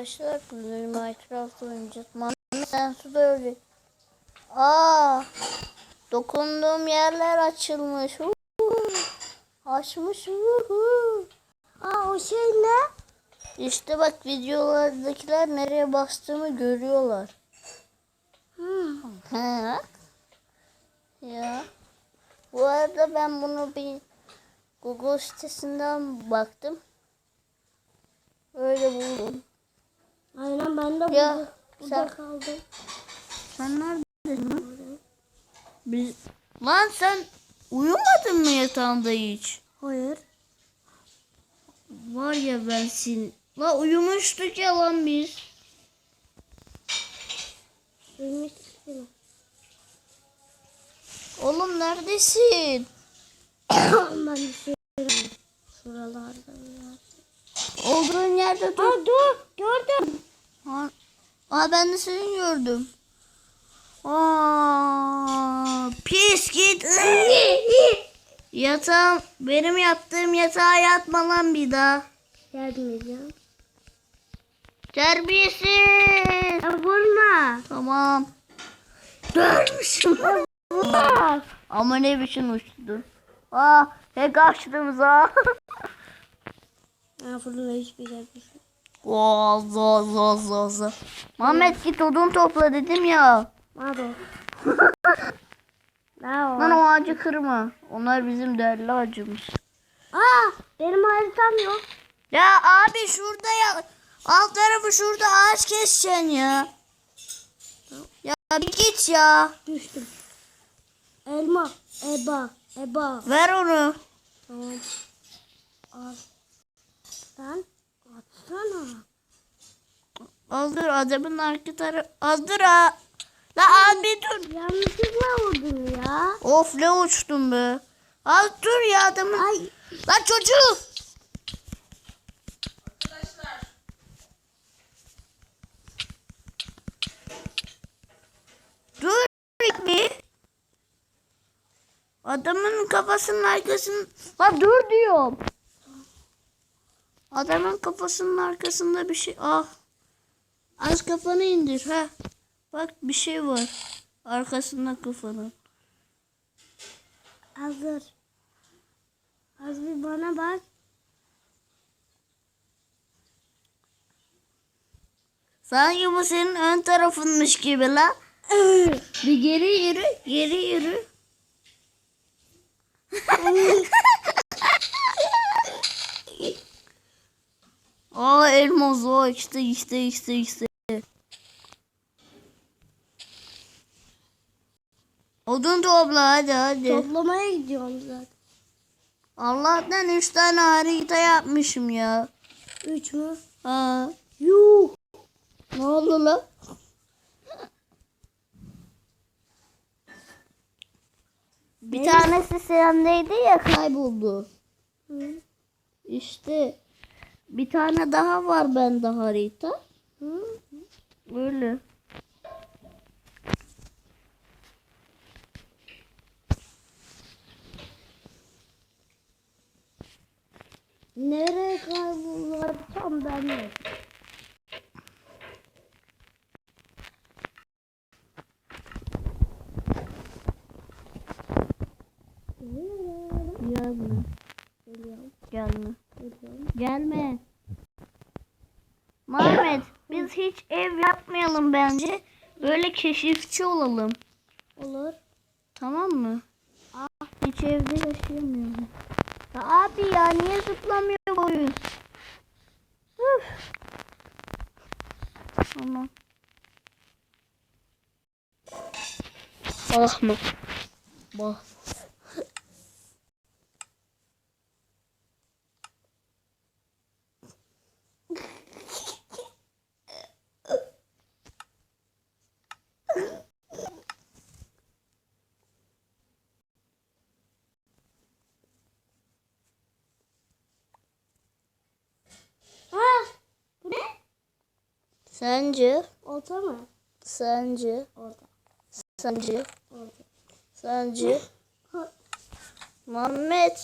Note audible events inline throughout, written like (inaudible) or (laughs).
arkadaşlar. Bugün Minecraft oynayacağız. Mami sen su böyle. Aa! Dokunduğum yerler açılmış. Uhu. Açmış. Uhu. Aa o şey ne? İşte bak videolardakiler nereye bastığımı görüyorlar. Hmm. He. Ya. Bu arada ben bunu bir Google sitesinden baktım. Öyle buldum. Aynen ben de Ya, burada, burada sen- kaldım. Sen neredesin lan? Biz... Lan sen uyumadın mı yatağında hiç? Hayır. Var ya ben sin... La uyumuştuk ya lan biz. Bilmişsin. Oğlum neredesin? (coughs) ben şey Şuralarda. Olduğun yerde dur. Aa dur gördüm. Ha. Aa ben de seni gördüm. Aa, pis git. (laughs) Yatağım benim yattığım yatağa yatma lan bir daha. Gelmeyeceğim. Terbiyesiz. Ya vurma. Tamam. Vurma. (laughs) Ama ne biçim uçtu. Aa, he kaçtığımıza. (laughs) Ya burada hiçbir şey yok. Oo, zo zo zo zo. Muhammed git odun topla dedim ya. Hadi. (laughs) ne o? Lan o ağacı kırma. Onlar bizim değerli ağacımız. Aa benim haritam yok. Ya abi şurada ya. Alt tarafı şurada ağaç keseceksin ya. Ya bir git ya. Düştüm. Elma. Eba. Eba. Ver onu. Tamam. Al. Sen atsana. Aldır adamın arka tarafı. Aldır ha. La abi dur. Yanlışlıkla vurdun ya. Of ne uçtum be. Al dur ya adamın. Ay. Lan çocuğu. Dur bir. Adamın kafasının arkasında. Lan dur diyorum. Adamın kafasının arkasında bir şey. Ah. Az kafanı indir ha. Bak bir şey var. Arkasında kafanın. Hazır. Az bir bana bak. Sanki bu senin ön tarafınmış gibi la. Bir geri yürü, geri yürü. Aa elmas o işte işte işte işte. Odun topla hadi hadi. Toplamaya gidiyorum zaten. Allah'tan üç tane harita yapmışım ya. Üç mü? Ha. Yuh. Ne oldu la? Bir tanesi sendeydi ya kayboldu. Hı. İşte bir tane daha var bende harita. Hı. Öyle. Nereye kayboldular tam ben de. Gelme. Geliyorum. Gelme. Geliyorum. Gelme. Muhammed biz hiç ev yapmayalım bence. Böyle keşifçi olalım. Olur. Tamam mı? Hiç evde yaşayamıyorum. Ya abi ya niye zıplamıyor bu oyun? Tamam. Ah mı? Bah. Sence? Olta mı? Sence? Orada. Sence? Orada. Sence? Ha, Muhammed.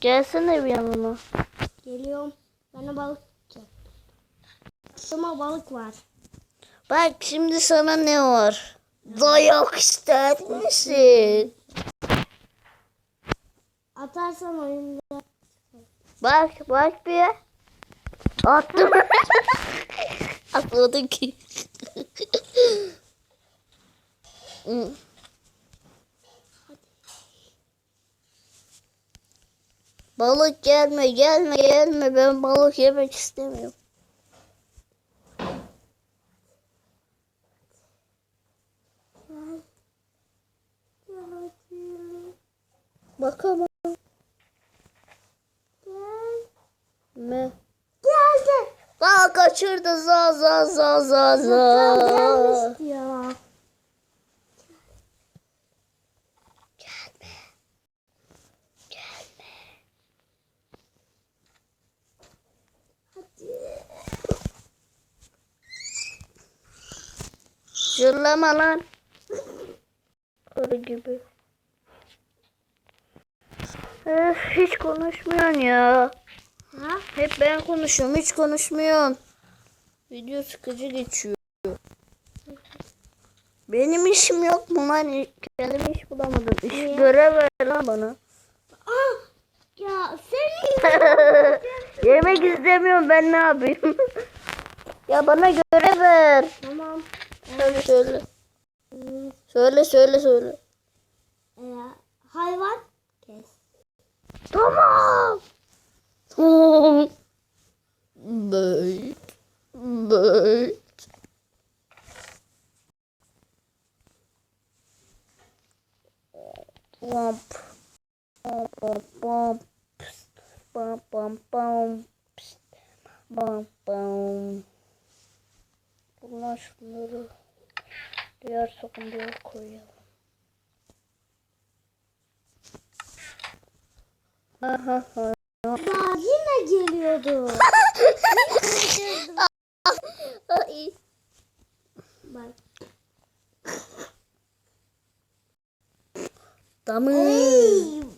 Gelsene bir yanıma. Geliyorum. Bana balık. Akşama balık var. Bak şimdi sana ne var? Dayak ister misin? Atarsan oyunda. Bak bak bir. Attım. (laughs) Atmadı ki. Balık gelme gelme gelme ben balık yemek istemiyorum. Bakalım. Me. Geldi. Aa kaçırdı za za za za za. gelmişti ya. Zırlama lan. Karı gibi. Öf, hiç konuşmuyorsun ya. Ha? Hep ben konuşuyorum hiç konuşmuyorsun. Video sıkıcı geçiyor. Benim işim yok mu lan? Kendim iş bulamadım. İş Niye? görev ver lan bana. Aa, ya senin (laughs) Yemek istemiyorum ben ne yapayım? (laughs) ya bana görev ver. Tamam. Söyle söyle. Hmm, Söyle söyle söyle. e, hayvan kes. Tamam. Böyle. Böyle. Bump. Bum bum bum. Pst. Bum bum bum. Pst. Bum bum. Bunlar şunları diğer sakıncaya koyalım. Aha, ha. Ya yine geliyordu. Bak. Damı.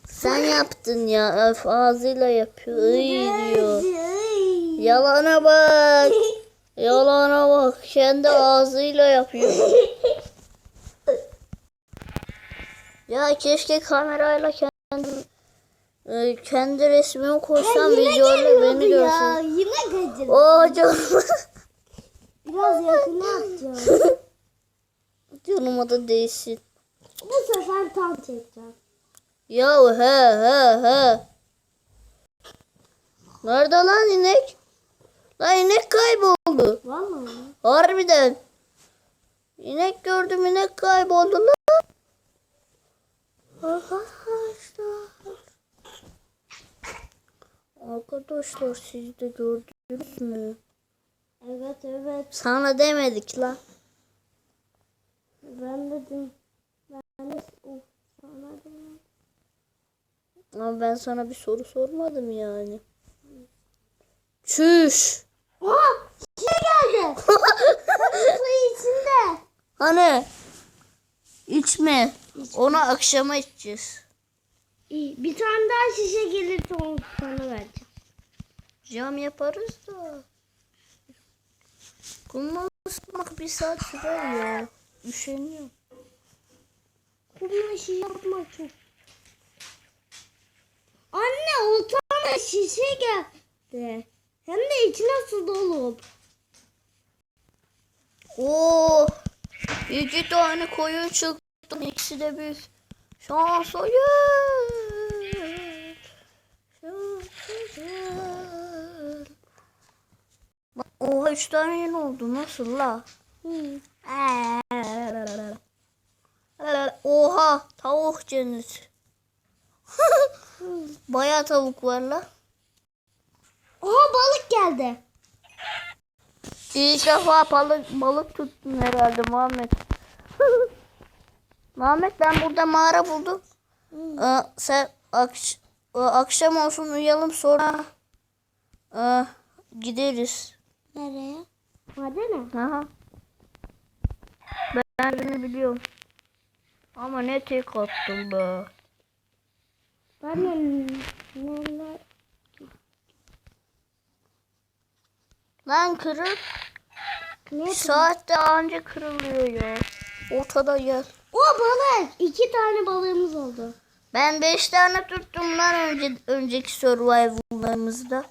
Sen yaptın ya. Öf ağzıyla yapıyor. Iy diyor. Yalana bak. (laughs) Yalana bak. Kendi ağzıyla yapıyor. (laughs) ya keşke kamerayla kendi e, kendi resmimi koysam geliyordu beni ya. görsün. Yine geliyordu. Oo canım. (laughs) Biraz yakına atacağım. (laughs) Canıma da değsin. Bu sefer tam çekeceğim. Ya he he he. Nerede lan inek? Lan inek kayboldu. Vallahi. Harbiden. İnek gördüm inek kayboldu lan. Arkadaşlar. Arkadaşlar siz de gördünüz mü? Evet evet. Sana demedik lan. Ben dedim. Ben de of, sana dedim. Ama ben sana bir soru sormadım yani. Çüş. Aa! Şişe geldi. (laughs) Su içinde. Hani? İçme. Onu akşama içeceğiz. İyi, bir tane daha şişe gelirse onu sana vereceğim. Cam yaparız da. Kumla ısıtmak bir saat sürer ya. Üşeniyor. Kumla şişe yapmak çok. Anne o tane şişe geldi. Hem de içine su dolu. Oo. İki tane koyun çıktı. İkisi de biz. Şans hayır. Oha üç tane yeni oldu. Nasıl la? Oha tavuk cennet. (laughs) Bayağı tavuk var la. Oha balık geldi. İlk defa balık, balık tuttun herhalde Muhammed. (laughs) Muhammed ben burada mağara buldum. Ee, sen akş- akşam olsun uyuyalım sonra e, gideriz. Nereye? Madene. Aha. Ben, seni biliyorum. Ama ne tek attım be. Ben de neler? Lan kırık. Ne? Saatte anca kırılıyor ya. Ortada yer. O balık. İki tane balığımız oldu. Ben 5 tane tuttum lan önce, önceki survival'larımızda.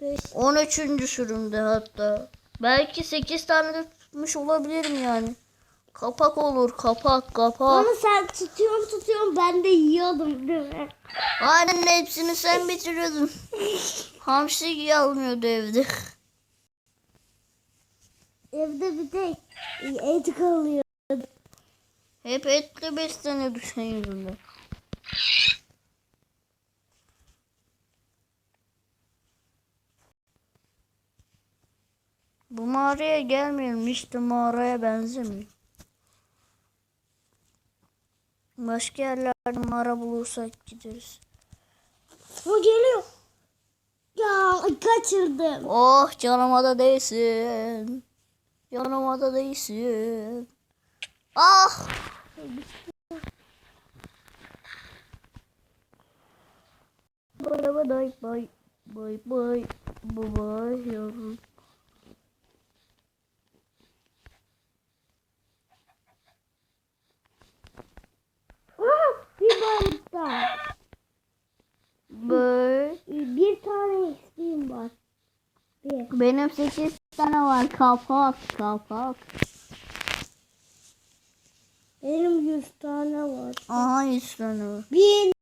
Beş. 13. sürümde hatta. Belki 8 tane de tutmuş olabilirim yani. Kapak olur kapak kapak. Ama sen tutuyorsun tutuyorsun ben de yiyordum değil mi? Aynen hepsini sen bitiriyordun. (laughs) Hamsi almıyordu evde. Evde bir tek et kalıyor. Hep etle besleniyordu senin yüzünden. Bu mağaraya gelmeyelim. Hiç de mağaraya benzemiyor. Başka yerlerde mağara bulursak gideriz. O geliyor. Ya kaçırdım. Oh canıma da değsin. Canıma da değsin. Ah! Bay bay bay bay bay bay bay yavrum. Aa, bir balık daha. Bay. Bir tane eksiğim var. Bir. Benim 8 tane var kapak kapak. Benim yüz tane var. Aha 100 tane var. Bir